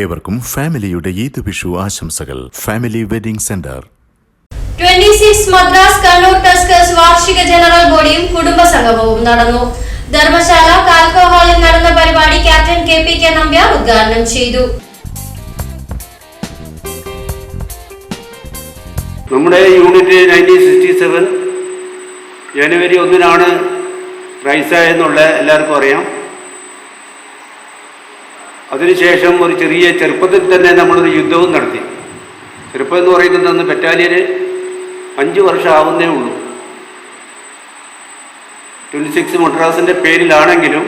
ഏവർക്കും ഫാമിലിയുടെ ഈദ് വിഷു ആശംസകൾ. Family wedding centre. Twenty six Madras Kannur Tuskers വാർഷിക ജനറൽ ബോഡിയും കുടുംബ സംഗമവും നടന്നു. ധർമ്മശാല കാൽക്കോ ഹാളിൽ നടന്ന പരിപാടി captain K P K Nambiar ഉദ്ഘാടനം ചെയ്തു. നമ്മുടെ യൂണിറ്റ് നയന്റീൻ സിക്സ്റ്റി സെവൻ ജനുവരി ഒന്നിനാണ് എന്നുള്ള എല്ലാവർക്കും അറിയാം. അതിനുശേഷം ഒരു ചെറിയ ചെറുപ്പത്തിൽ തന്നെ നമ്മളൊരു യുദ്ധവും നടത്തി. ചെറുപ്പം എന്ന് പറയുന്നത് അന്ന് ബറ്റാലിയന് അഞ്ച് വർഷമാവുന്നേ ഉള്ളൂ. ട്വന്റി സിക്സ് മദ്രാസിന്റെ പേരിലാണെങ്കിലും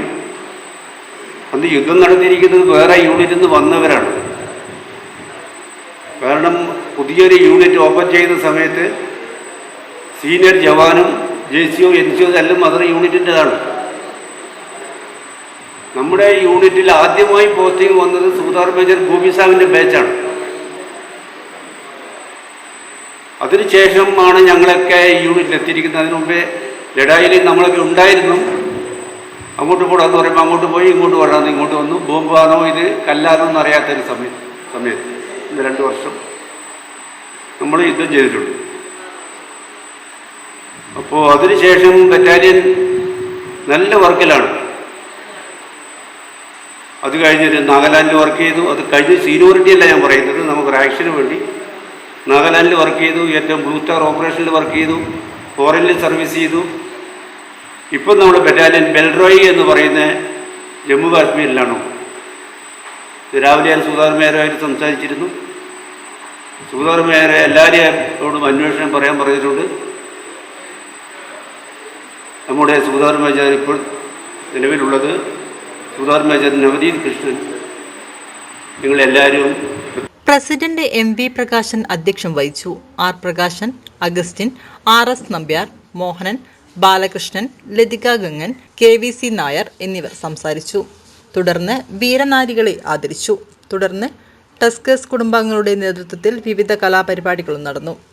അന്ന് യുദ്ധം നടത്തിയിരിക്കുന്നത് വേറെ യൂണിറ്റിൽ നിന്ന് വന്നവരാണ്. കാരണം പുതിയൊരു യൂണിറ്റ് ഓപ്പൺ ചെയ്യുന്ന സമയത്ത് സീനിയർ ജവാനും ജെ സിഒ എൻ സിഒ എല്ലാം അതർ യൂണിറ്റിന്റെതാണ് നമ്മുടെ യൂണിറ്റിൽ ആദ്യമായി പോസ്റ്റിംഗ് വന്നത് സൂതാർ മേജർ ഭൂമി സാഹിബിന്റെ ബാച്ചാണ്. അതിനുശേഷമാണ് ഞങ്ങളൊക്കെ ഈ യൂണിറ്റിൽ എത്തിയിരിക്കുന്നത്. അതിനു മുമ്പേ ലഡായിൽ നമ്മളൊക്കെ ഉണ്ടായിരുന്നു. അങ്ങോട്ട് പോടാന്ന് പറയുമ്പോൾ അങ്ങോട്ട് പോയി ഇങ്ങോട്ട് വരാമെന്ന് ഇങ്ങോട്ട് വന്നു. ബോംബാണോ ഇത് കല്ലാണോ എന്നറിയാത്തൊരു സമയം സമയത്ത്. ഇന്ന് രണ്ട് വർഷം നമ്മൾ യുദ്ധം ചെയ്തിട്ടുണ്ട്. അപ്പോൾ അതിനുശേഷം ബറ്റാലിയൻ നല്ല വർക്കിലാണ്. അത് കഴിഞ്ഞിട്ട് നാഗാലാൻഡിൽ വർക്ക് ചെയ്തു. അത് കഴിഞ്ഞ് സീനിയോറിറ്റി അല്ല ഞാൻ പറയുന്നത്. നമുക്ക് ആക്ഷന് വേണ്ടി. നാഗാലാൻഡിൽ വർക്ക് ചെയ്തു. ഏറ്റവും ബ്ലൂ സ്റ്റാർ ഓപ്പറേഷനിൽ വർക്ക് ചെയ്തു. ഫോറിനിൽ സർവീസ് ചെയ്തു. ഇപ്പം നമ്മൾ ബറ്റാലിയൻ ബെൽറോയി എന്ന് പറയുന്ന ജമ്മു കാശ്മീരിലാണ്? രാവിലെ ഞാൻ സുധാർ മേയറുമായിട്ട് സംസാരിച്ചിരുന്നു. സുധാർ മേയർ എല്ലാവരെയോടും അന്വേഷണം പറയാൻ പറഞ്ഞിട്ടുണ്ട്. നമ്മുടെ സുധാർ മേജർ ഇപ്പോൾ നിലവിലുള്ളത് സുധാർ മേജർ കൃഷ്ണൻ. നിങ്ങളെല്ലാവരും പ്രസിഡന്റ് എം വി പ്രകാശൻ അധ്യക്ഷം വഹിച്ചു. R Prakashan Augustine R S Nambiar Mohanan Balakrishnan Lathika Gangan K V C Nair എന്നിവർ സംസാരിച്ചു. തുടർന്ന് വീരനാരികളെ ആദരിച്ചു. തുടർന്ന് ടസ്കേഴ്സ് കുടുംബാംഗങ്ങളുടെ നേതൃത്വത്തിൽ വിവിധ കലാപരിപാടികളും നടന്നു.